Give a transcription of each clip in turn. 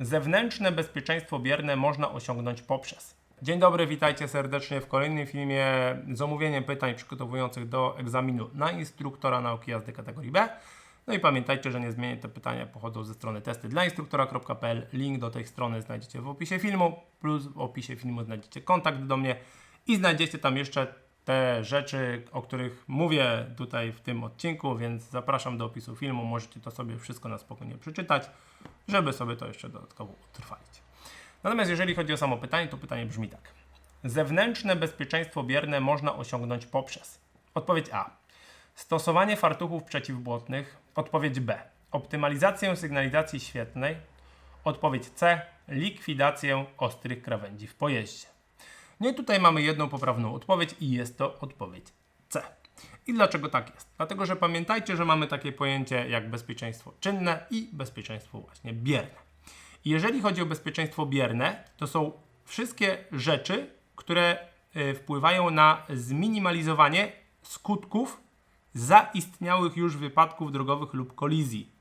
Zewnętrzne bezpieczeństwo bierne można osiągnąć poprzez. Dzień dobry, witajcie serdecznie w kolejnym filmie z omówieniem pytań przygotowujących do egzaminu na instruktora nauki jazdy kategorii B. No i pamiętajcie, że niezmiennie te pytania pochodzą ze strony testy dla instruktora.pl. Link do tej strony znajdziecie w opisie filmu, plus w opisie filmu znajdziecie kontakt do mnie i znajdziecie tam jeszcze te rzeczy, o których mówię tutaj w tym odcinku, więc zapraszam do opisu filmu. Możecie to sobie wszystko na spokojnie przeczytać, żeby sobie to jeszcze dodatkowo utrwalić. Natomiast jeżeli chodzi o samo pytanie, to pytanie brzmi tak. Zewnętrzne bezpieczeństwo bierne można osiągnąć poprzez. Odpowiedź A. Stosowanie fartuchów przeciwbłotnych. Odpowiedź B. Optymalizację sygnalizacji świetlnej. Odpowiedź C. Likwidację ostrych krawędzi w pojeździe. No i tutaj mamy jedną poprawną odpowiedź i jest to odpowiedź C. I dlaczego tak jest? Dlatego, że pamiętajcie, że mamy takie pojęcie jak bezpieczeństwo czynne i bezpieczeństwo właśnie bierne. Jeżeli chodzi o bezpieczeństwo bierne, to są wszystkie rzeczy, które y, wpływają na zminimalizowanie skutków zaistniałych już wypadków drogowych lub kolizji.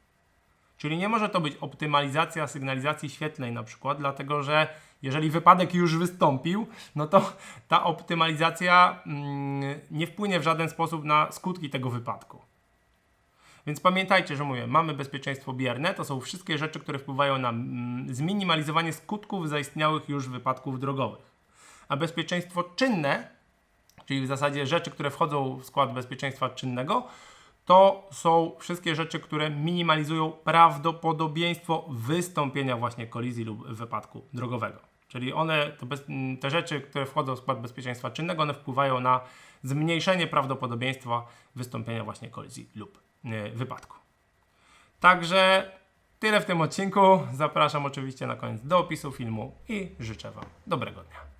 Czyli nie może to być optymalizacja sygnalizacji świetlnej na przykład, dlatego że jeżeli wypadek już wystąpił, no to ta optymalizacja mm, nie wpłynie w żaden sposób na skutki tego wypadku. Więc pamiętajcie, że mówię, mamy bezpieczeństwo bierne, to są wszystkie rzeczy, które wpływają na mm, zminimalizowanie skutków zaistniałych już wypadków drogowych. A bezpieczeństwo czynne, czyli w zasadzie rzeczy, które wchodzą w skład bezpieczeństwa czynnego, to są wszystkie rzeczy, które minimalizują prawdopodobieństwo wystąpienia właśnie kolizji lub wypadku drogowego. Czyli one, bez, te rzeczy, które wchodzą w skład bezpieczeństwa czynnego, one wpływają na zmniejszenie prawdopodobieństwa wystąpienia właśnie kolizji lub e, wypadku. Także tyle w tym odcinku. Zapraszam oczywiście na koniec do opisu filmu i życzę Wam dobrego dnia.